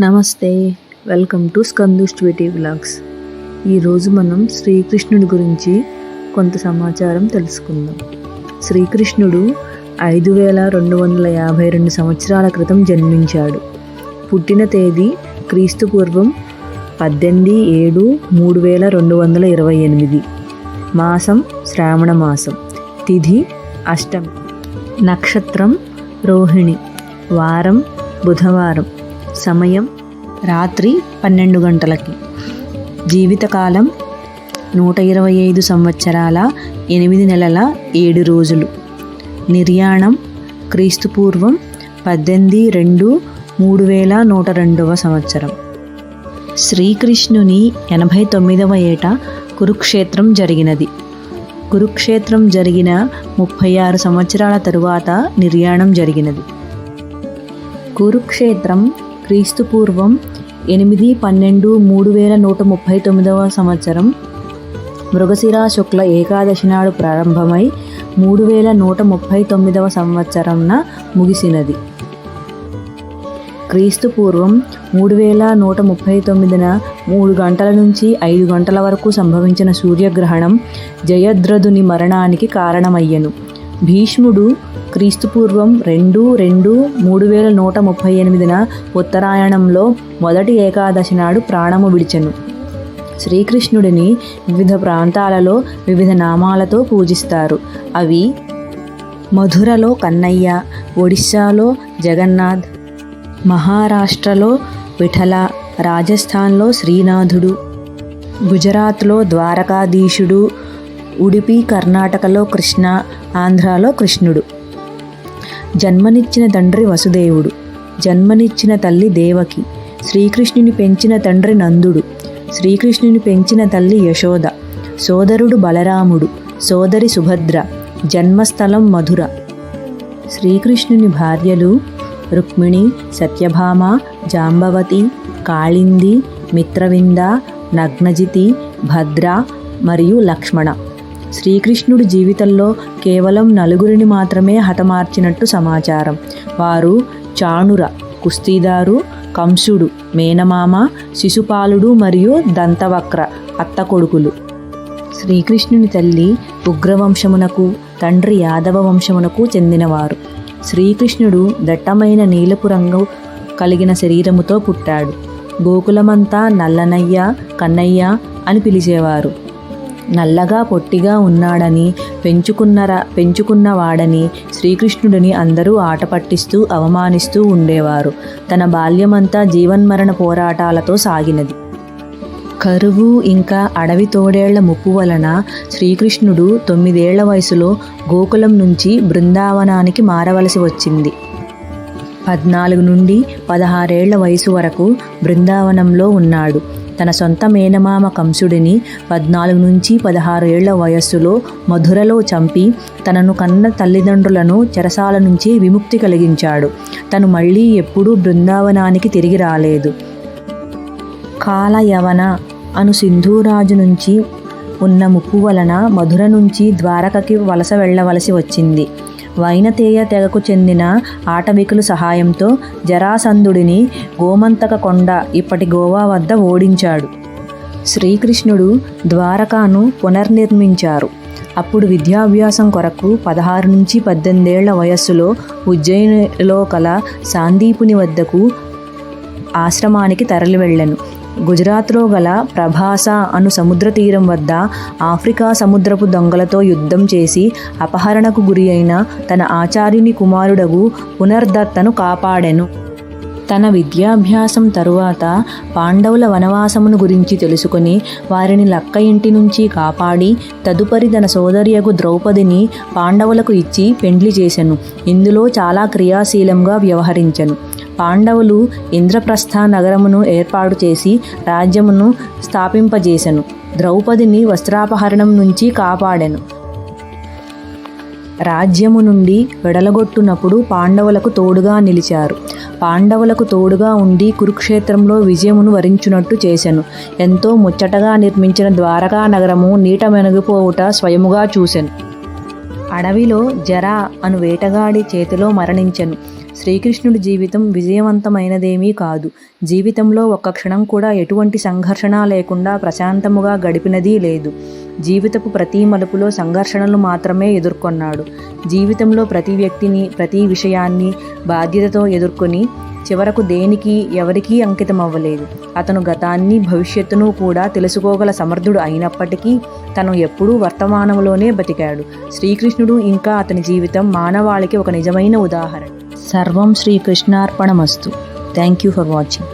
Namaste welcome to Skandush Tweety vlogs. ఈరోజు మనం శ్రీకృష్ణుడి గురించి కొంత సమాచారం తెలుసుకుందాం. శ్రీకృష్ణుడు ఐదు వేల రెండు వందల యాభై రెండు సంవత్సరాల క్రితం జన్మించాడు. పుట్టిన తేదీ క్రీస్తు పూర్వం పద్దెనిమిది ఏడు మూడు వేల రెండు వందల ఇరవై ఎనిమిది. మాసం శ్రావణ మాసం. తిథి అష్టమి. నక్షత్రం రోహిణి. వారం బుధవారం. సమయం రాత్రి పన్నెండు గంటలకి. జీవితకాలం నూట ఇరవై ఐదు సంవత్సరాల ఎనిమిది నెలల ఏడు రోజులు. నిర్యాణం క్రీస్తుపూర్వం పద్దెనిమిది రెండు మూడు వేల నూట రెండవ సంవత్సరం. శ్రీకృష్ణుని ఎనభై తొమ్మిదవ ఏట కురుక్షేత్రం జరిగినది. కురుక్షేత్రం జరిగిన ముప్పై ఆరు సంవత్సరాల తరువాత నిర్యాణం జరిగినది. కురుక్షేత్రం క్రీస్తు పూర్వం ఎనిమిది పన్నెండు మూడు వేల నూట ముప్పై తొమ్మిదవ సంవత్సరం మృగశిర శుక్ల ఏకాదశి నాడు ప్రారంభమై మూడు వేల నూట ముప్పై తొమ్మిదవ సంవత్సరంన ముగిసినది. క్రీస్తు పూర్వం మూడు వేల నూట ముప్పై తొమ్మిదిన మూడు గంటల నుంచి ఐదు గంటల వరకు సంభవించిన సూర్యగ్రహణం జయద్రథుని మరణానికి కారణమయ్యను. భీష్ముడు క్రీస్తుపూర్వం రెండు రెండు మూడు వేల నూట ముప్పై ఎనిమిదిన ఉత్తరాయణంలో మొదటి ఏకాదశి నాడు ప్రాణము విడిచెను. శ్రీకృష్ణుడిని వివిధ ప్రాంతాలలో వివిధ నామాలతో పూజిస్తారు. అవి మధురలో కన్నయ్య ఒడిశాలో జగన్నాథ్ మహారాష్ట్రలో విఠల రాజస్థాన్లో శ్రీనాథుడు గుజరాత్లో ద్వారకాధీశుడు ఉడిపి కర్ణాటకలో కృష్ణ ఆంధ్రాలో కృష్ణుడు. జన్మనిచ్చిన తండ్రి వసుదేవుడు. జన్మనిచ్చిన తల్లి దేవకి. శ్రీకృష్ణుని పెంచిన తండ్రి నందుడు. శ్రీకృష్ణుని పెంచిన తల్లి యశోద. సోదరుడు బలరాముడు. సోదరి సుభద్ర. జన్మస్థలం మధుర. శ్రీకృష్ణుని భార్యలు రుక్మిణి సత్యభామ జాంబవతి కాళింది మిత్రవింద నగ్నజితి భద్ర మరియు లక్ష్మణ. శ్రీకృష్ణుడి జీవితంలో కేవలం నలుగురిని మాత్రమే హతమార్చినట్టు సమాచారం. వారు చాణుర కుస్తీదారు కంసుడు మేనమామ శిశుపాలుడు మరియు దంతవక్ర అత్త కొడుకులు శ్రీకృష్ణుని తల్లి ఉగ్రవంశమునకు తండ్రి యాదవ వంశమునకు చెందినవారు. శ్రీకృష్ణుడు దట్టమైన నీలపు రంగు కలిగిన శరీరముతో పుట్టాడు. గోకులమంతా నల్లనయ్య కన్నయ్య అని పిలిచేవారు. నల్లగా పొట్టిగా ఉన్నాడని పెంచుకున్నరా పెంచుకున్నవాడని శ్రీకృష్ణుడిని అందరూ ఆట పట్టిస్తూ అవమానిస్తూ ఉండేవారు. తన బాల్యమంతా జీవన్మరణ పోరాటాలతో సాగినది. కరువు ఇంకా అడవి తోడేళ్ళ ముప్పు వలన శ్రీకృష్ణుడు తొమ్మిదేళ్ళ వయసులో గోకులం నుంచి బృందావనానికి మారవలసి వచ్చింది. పద్నాలుగు నుండి పదహారేళ్ళ వయసు వరకు బృందావనంలో ఉన్నాడు. తన సొంత మేనమామ కంసుడిని పద్నాలుగు నుంచి పదహారు ఏళ్ళ వయస్సులో మధురలో చంపి తనను కన్న తల్లిదండ్రులను చెరసాల నుంచి విముక్తి కలిగించాడు. తను మళ్ళీ ఎప్పుడూ బృందావనానికి తిరిగి రాలేదు. కాలయవన అను సింధూరాజు నుంచి ఉన్న ముప్పు వలన మధుర నుంచి ద్వారకకి వలస వెళ్ళవలసి వచ్చింది. వైనతేయ తెగకు చెందిన ఆటవికుల సహాయంతో జరాసంధుడిని గోమంతక కొండ ఇప్పటి గోవా వద్ద ఓడించాడు. శ్రీకృష్ణుడు ద్వారకాను పునర్నిర్మించారు. అప్పుడు విద్యాభ్యాసం కొరకు పదహారు నుంచి పద్దెనిమిదేళ్ళ వయస్సులో ఉజ్జయినిలో కల సాందీపుని వద్దకు ఆశ్రమానికి తరలి వెళ్ళను గుజరాత్లో గల ప్రభాస అను సముద్ర తీరం వద్ద ఆఫ్రికా సముద్రపు దొంగలతో యుద్ధం చేసి అపహరణకు గురి అయిన తన ఆచార్యుని కుమారుడగు పునర్దత్తను కాపాడెను. తన విద్యాభ్యాసం తరువాత పాండవుల వనవాసమును గురించి తెలుసుకుని వారిని లక్క ఇంటి నుంచి కాపాడి తదుపరి తన సోదరియగు ద్రౌపదిని పాండవులకు ఇచ్చి పెండ్లి చేసెను. ఇందులో చాలా క్రియాశీలంగా వ్యవహరించెను. పాండవులు ఇంద్రప్రస్థ నగరమును ఏర్పాటు చేసి రాజ్యమును స్థాపింపజేసెను. ద్రౌపదిని వస్త్రాపహరణం నుంచి కాపాడెను. రాజ్యము నుండి వెడలగొట్టునప్పుడు పాండవులకు తోడుగా నిలిచారు. పాండవులకు తోడుగా ఉండి కురుక్షేత్రంలో విజయమును వరించునట్టు చేసెను. ఎంతో ముచ్చటగా నిర్మించిన ద్వారకా నగరము నీట మెనుగుపోవుట స్వయముగా చూసెను. అడవిలో జరా అను వేటగాడి చేతిలో మరణించను. శ్రీకృష్ణుడి జీవితం విజయవంతమైనదేమీ కాదు. జీవితంలో ఒక్క క్షణం కూడా ఎటువంటి సంఘర్షణ లేకుండా ప్రశాంతముగా గడిపినదీ లేదు. జీవితపు ప్రతి మలుపులో సంఘర్షణలు మాత్రమే ఎదుర్కొన్నాడు. జీవితంలో ప్రతి వ్యక్తిని ప్రతి విషయాన్ని బాధ్యతతో ఎదుర్కొని చివరకు దేనికి ఎవరికీ అంకితం అవ్వలేదు. అతను గతాన్ని భవిష్యత్తును కూడా తెలుసుకోగల సమర్థుడు అయినప్పటికీ తను ఎప్పుడూ వర్తమానంలోనే బతికాడు. శ్రీకృష్ణుడు ఇంకా అతని జీవితం మానవాళికి ఒక నిజమైన ఉదాహరణ. సర్వం శ్రీకృష్ణార్పణమస్తు. Thank you for watching